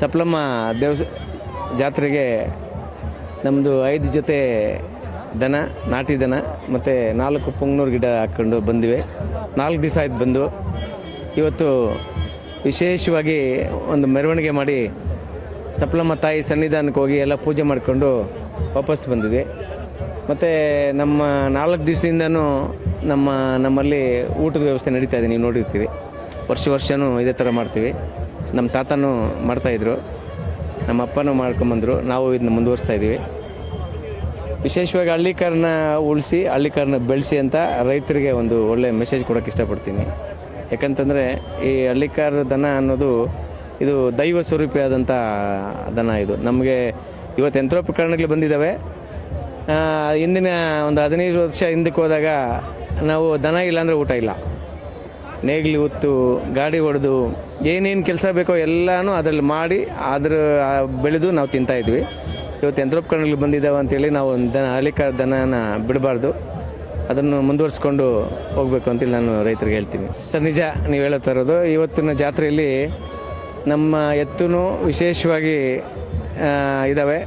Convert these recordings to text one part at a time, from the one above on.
ಸಪ್ಲಮ್ಮ ದೇವಸ್ ಜಾತ್ರೆಗೆ ನಮ್ಮದು ಐದು ಜೊತೆ ದನ, ನಾಟಿ ದನ ಮತ್ತು ನಾಲ್ಕು ಪೊಂಗ್ನೂರು ಗಿಡ ಹಾಕ್ಕೊಂಡು ಬಂದಿವೆ. ನಾಲ್ಕು ದಿವಸ ಆಯ್ತು ಬಂದು. ಇವತ್ತು ವಿಶೇಷವಾಗಿ ಒಂದು ಮೆರವಣಿಗೆ ಮಾಡಿ ಸಪ್ಲಮ್ಮ ತಾಯಿ ಸನ್ನಿಧಾನಕ್ಕೆ ಹೋಗಿ ಎಲ್ಲ ಪೂಜೆ ಮಾಡಿಕೊಂಡು ವಾಪಸ್ ಬಂದಿದ್ವಿ. ಮತ್ತು ನಮ್ಮ ನಾಲ್ಕು ದಿವಸದಿಂದನೂ ನಮ್ಮ ನಮ್ಮಲ್ಲಿ ಊಟದ ವ್ಯವಸ್ಥೆ ನಡೀತಾ ಇದೆ. ನೀವು ನೋಡಿರ್ತೀವಿ ವರ್ಷ ವರ್ಷವೂ ಇದೇ ಥರ ಮಾಡ್ತೀವಿ. ನಮ್ಮ ತಾತನೂ ಮಾಡ್ತಾಯಿದ್ರು ನಮ್ಮ ಅಪ್ಪನೂ ಮಾಡ್ಕೊಂಬಂದರು ನಾವು ಇದನ್ನ ಮುಂದುವರಿಸ್ತಾ ಇದ್ದೀವಿ. ವಿಶೇಷವಾಗಿ ಹಳ್ಳಿಕಾರನ್ನ ಉಳಿಸಿ, ಹಳ್ಳಿಕಾರನ್ನ ಬೆಳೆಸಿ ಅಂತ ರೈತರಿಗೆ ಒಂದು ಒಳ್ಳೆಯ ಮೆಸೇಜ್ ಕೊಡೋಕ್ಕೆ ಇಷ್ಟಪಡ್ತೀನಿ. ಯಾಕಂತಂದರೆ ಈ ಹಳ್ಳಿಕಾರ ದನ ಅನ್ನೋದು ಇದು ದೈವ ಸ್ವರೂಪಿಯಾದಂಥ ದನ ಇದು. ನಮಗೆ ಇವತ್ತು ಯಂತ್ರೋಪಕರಣಗಳು ಬಂದಿದ್ದಾವೆ ಹಿಂದಿನ ಒಂದು ಹದಿನೈದು ವರ್ಷ ಹಿಂದಕ್ಕೆ ಹೋದಾಗ ನಾವು ದನ ಇಲ್ಲಾಂದರೆ ಊಟ ಇಲ್ಲ. ನೇಗಿಲು ಉತ್ತು, ಗಾಡಿ ಹೊಡೆದು ಏನೇನು ಕೆಲಸ ಬೇಕೋ ಎಲ್ಲನೂ ಅದರಲ್ಲಿ ಮಾಡಿ, ಅದ್ರ ಬೆಳೆದು ನಾವು ತಿಂತಾ ಇದ್ವಿ. ಇವತ್ತು ಯಂತ್ರೋಪಕರಣಗಳು ಬಂದಿದ್ದಾವೆ ಅಂತೇಳಿ ನಾವು ದನ, ಅಲಿಕ ದನನ ಬಿಡಬಾರ್ದು. ಅದನ್ನು ಮುಂದುವರಿಸ್ಕೊಂಡು ಹೋಗಬೇಕು ಅಂತೇಳಿ ನಾನು ರೈತರಿಗೆ ಹೇಳ್ತೀನಿ. ಸರ್, ನಿಜ ನೀವು ಹೇಳುತ್ತಾ ಇರೋದು ಇವತ್ತಿನ ಜಾತ್ರೆಯಲ್ಲಿ ನಮ್ಮ ಎತ್ತೂ ವಿಶೇಷವಾಗಿ ಇದ್ದಾವೆ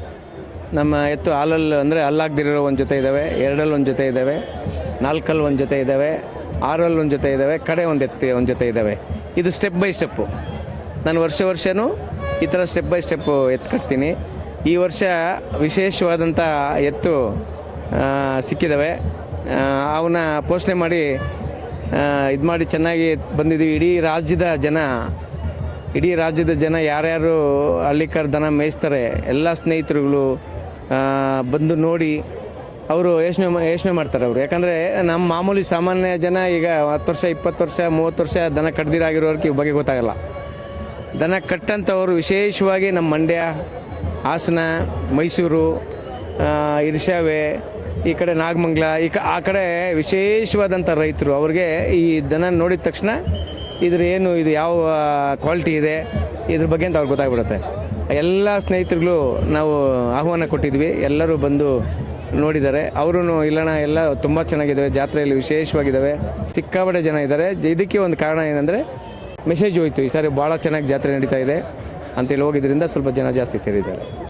ನಮ್ಮ ಎತ್ತು ಹಾಲಲ್ಲಿ ಅಂದರೆ ಹಲ್ಲಾಗ್ದಿರೋ ಒಂದು ಜೊತೆ ಇದ್ದಾವೆ ಎರಡಲ್ಲಿ ಒಂದು ಜೊತೆ ಇದ್ದಾವೆ ನಾಲ್ಕಲ್ಲಿ ಒಂದು ಜೊತೆ ಇದ್ದಾವೆ ಆರಲ್ಲಿ ಒಂದು ಜೊತೆ ಇದ್ದಾವೆ ಕಡೆ ಒಂದು ಎತ್ತಿ, ಒಂದು ಜೊತೆ ಇದ್ದಾವೆ ಇದು ಸ್ಟೆಪ್ ಬೈ ಸ್ಟೆಪ್ಪು ನಾನು ವರ್ಷ ವರ್ಷವೂ ಈ ಥರ ಸ್ಟೆಪ್ ಬೈ ಸ್ಟೆಪ್ಪು ಎತ್ತು ಕಟ್ತೀನಿ. ಈ ವರ್ಷ ವಿಶೇಷವಾದಂಥ ಎತ್ತು ಸಿಕ್ಕಿದ್ದಾವೆ ಅವನ್ನ ಪೋಷಣೆ ಮಾಡಿ ಇದು ಮಾಡಿ ಚೆನ್ನಾಗಿ ಬಂದಿದ್ದೀವಿ ಇಡೀ ರಾಜ್ಯದ ಜನ, ಇಡೀ ರಾಜ್ಯದ ಜನ ಯಾರ್ಯಾರು ಹಳ್ಳಿಕರ್ ದನ ಮೇಯಿಸ್ತಾರೆ, ಎಲ್ಲ ಸ್ನೇಹಿತರುಗಳು ಬಂದು ನೋಡಿ ಅವರು ಯೋಚನೆ ಯೋಚನೆ ಮಾಡ್ತಾರೆ ಅವರು. ಯಾಕಂದರೆ ನಮ್ಮ ಮಾಮೂಲಿ ಸಾಮಾನ್ಯ ಜನ ಈಗ ಹತ್ತು ವರ್ಷ, ಇಪ್ಪತ್ತು ವರ್ಷ, ಮೂವತ್ತು ವರ್ಷ ದನ ಕಡ್ದಿರಾಗಿರೋರ್ಗೆ ಈ ಬಗ್ಗೆ ಗೊತ್ತಾಗಲ್ಲ. ದನ ಕಟ್ಟಂಥವರು ವಿಶೇಷವಾಗಿ ನಮ್ಮ ಮಂಡ್ಯ, ಹಾಸನ, ಮೈಸೂರು ಇರ್ಷಾವೆ ಈ ಕಡೆ ನಾಗಮಂಗಲ, ಈ ಕ ಆ ಕಡೆ ವಿಶೇಷವಾದಂಥ ರೈತರು. ಅವ್ರಿಗೆ ಈ ದನ ನೋಡಿದ ತಕ್ಷಣ ಇದ್ರ ಏನು, ಇದು ಯಾವ ಕ್ವಾಲಿಟಿ ಇದೆ, ಇದ್ರ ಬಗ್ಗೆ ಅಂತ ಅವ್ರಿಗೆ ಗೊತ್ತಾಗ್ಬಿಡುತ್ತೆ. ಎಲ್ಲ ಸ್ನೇಹಿತರುಗಳು ನಾವು ಆಹ್ವಾನ ಕೊಟ್ಟಿದ್ವಿ. ಎಲ್ಲರೂ ಬಂದು ನೋಡಿದ್ದಾರೆ. ಅವರು ಇಲ್ಲಣ್ಣ ಎಲ್ಲ ತುಂಬ ಚೆನ್ನಾಗಿದ್ದಾವೆ ಜಾತ್ರೆಯಲ್ಲಿ ವಿಶೇಷವಾಗಿದ್ದಾವೆ ಸಿಕ್ಕಾಪಟ್ಟೆ ಜನ ಇದ್ದಾರೆ. ಇದಕ್ಕೆ ಒಂದು ಕಾರಣ ಏನಂದರೆ ಮೆಸೇಜ್ ಹೋಯಿತು. ಈ ಸಾರಿ ಭಾಳ ಚೆನ್ನಾಗಿ ಜಾತ್ರೆ ನಡೀತಾ ಇದೆ. ಅಂತೇಳಿ ಹೋಗಿದ್ದರಿಂದ ಸ್ವಲ್ಪ ಜನ ಜಾಸ್ತಿ ಸೇರಿದ್ದಾರೆ.